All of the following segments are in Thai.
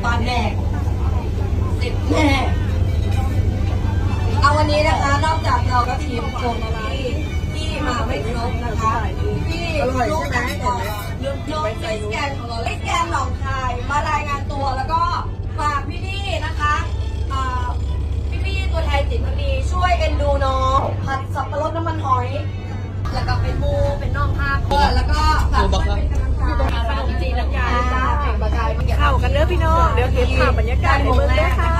อปานแดกสิบแน่เอาวันนี้นะคะ นอกจากเราก็ทีมคนที่ที่มาไม่ครบนะคะที่ลูกนักต่อน้องมิสแกนของเราเล็กแกนหนองคาย มารายงานตัวแล้วก็ฝากพี่ๆนะคะอ่พี่ตัวแทนจิตพักดีช่วยเอ็นดูน้องผัดสับปะรดน้ำมันหอยแล้วก็เป็นมูเป็นน้องภาคเพื่อแล้วก็ฝากช่วยเป็นกำลังใจขนมจีนน้ำยาจ้า เพลงบากายเข้ากันเด้อพี่น้อง เดี๋ยวเก็บภาพบรรยากาศในเมืองเด้อค่ะ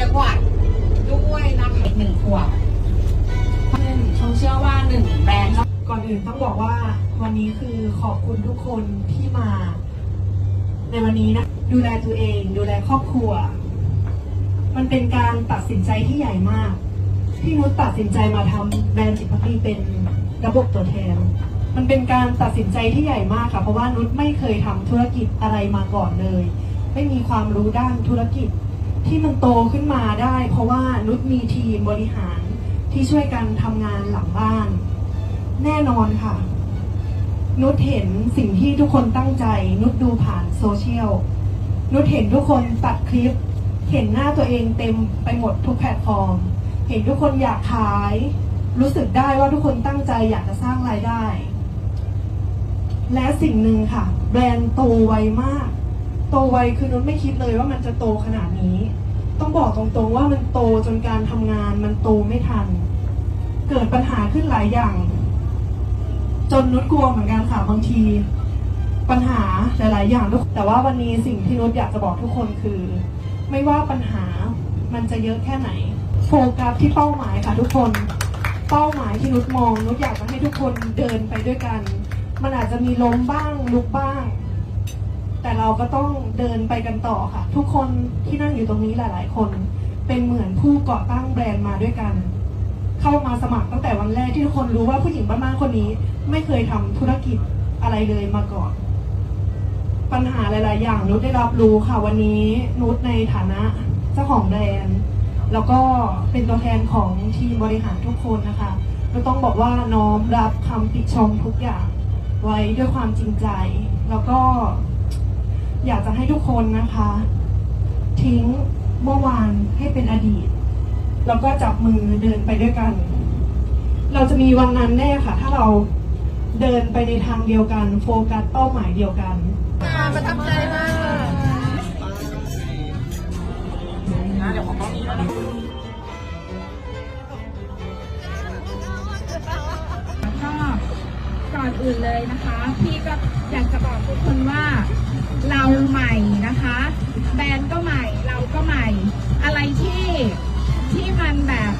จังหวัดด้วยนะคะหนึ่งขวบเขาเชื่อว่าหนึ่งแบรนด์ก่อนอื่นต้องบอกว่าวันนี้คือขอบคุณทุกคนที่มา ในวันนี้นะ ดูแลตัวเอง ดูแลครอบครัว มันเป็นการตัดสินใจที่ใหญ่มากที่นุชตัดสินใจมาทำแบรนด์จิตพักดีเป็นระบบตัวแทน มันเป็นการตัดสินใจที่ใหญ่มากค่ะ เพราะว่านุชไม่เคยทำธุรกิจอะไรมาก่อนเลย ไม่มีความรู้ด้านธุรกิจที่มันโตขึ้นมาได้ เพราะว่านุชมีทีมบริหารที่ช่วยกันทำงานหลังบ้าน แน่นอนค่ะ นุชเห็นสิ่งที่ทุกคนตั้งใจ นุชดูผ่านโซเชียลนุชเห็นทุกคนตัดคลิป เห็นหน้าตัวเองเต็มไปหมดทุกแพลตฟอร์ม เห็นทุกคนอยากขาย รู้สึกได้ว่าทุกคนตั้งใจอยากจะสร้างรายได้ และสิ่งหนึ่งค่ะ แบรนด์โตไวมาก โตไวคือนุชไม่คิดเลยว่ามันจะโตขนาดนี้ ต้องบอกตรงๆว่ามันโตจนการทำงานมันโตไม่ทัน เกิดปัญหาขึ้นหลายอย่าง จนนุชกลัวเหมือนกันค่ะบางที ปัญหาหลายๆ อย่างทุกแต่ว่าวันนี้สิ่งที่นุชอยากจะบอกทุกคนคือ ไม่ว่าปัญหามันจะเยอะแค่ไหน โฟกัสที่เป้าหมายค่ะทุกคน เป้าหมายที่นุชมองนุชอยากจะให้ทุกคนเดินไปด้วยกัน มันอาจจะมีล้มบ้างลุกบ้าง แต่เราก็ต้องเดินไปกันต่อค่ะ ทุกคนที่นั่งอยู่ตรงนี้หลายๆ คนเป็นเหมือนผู้ก่อตั้งแบรนด์มาด้วยกัน เข้ามาสมัครตั้งแต่วันแรกที่ทุกคนรู้ว่าผู้หญิงบ้านๆคนนี้ ไม่เคยทำธุรกิจอะไรเลยมาก่อน ปัญหาหลาย ๆ อย่างนุชได้รับรู้ค่ะวันนี้นุชในฐานะเจ้าของแบรนด์แล้วก็เป็นตัวแทนของทีมบริหารทุกคนนะคะนุชต้องบอกว่าน้อมรับคำติชมทุกอย่าง ไว้ด้วยความจริงใจ แล้วก็อยากจะให้ทุกคนนะคะ ทิ้งเมื่อวานให้เป็นอดีต แล้วก็จับมือเดินไปด้วยกัน เราจะมีวันนั้นแน่ค่ะ ถ้าเราเดินไปในทางเดียวกัน โฟกัสเป้าหมายเดียวกันประทับใจมากเดี๋ยวขอต้องนี้ อนอื่นเลยนะคะ พี่ก็อยากจะบอกทุกคนว่าเราใหม่นะคะ แบรนด์ก็ใหม่ เราก็ใหม่ อะไรที่ที่มันแบบ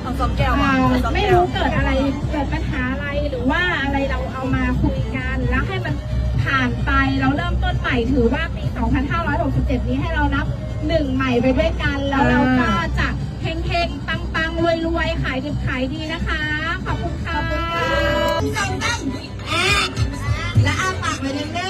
เอาสองแก้วมาเอ่อเอาสองไม่แก้วรู้เกิดอะไรเกิดปัญหาอะไรหรือว่าอะไรเราเอามาคุยกัน แล้วให้มันผ่านไปเราเริ่มต้นใหม่ถือว่าปี 2567 นี้ให้เรานับหนึ่งใหม่ไปด้วยกัน แล้วเราก็จะเฮงๆปังๆรวยๆขายดิบขายดีนะคะ ขอบคุณค่ะ แล้วอ้าปากไปเด้อ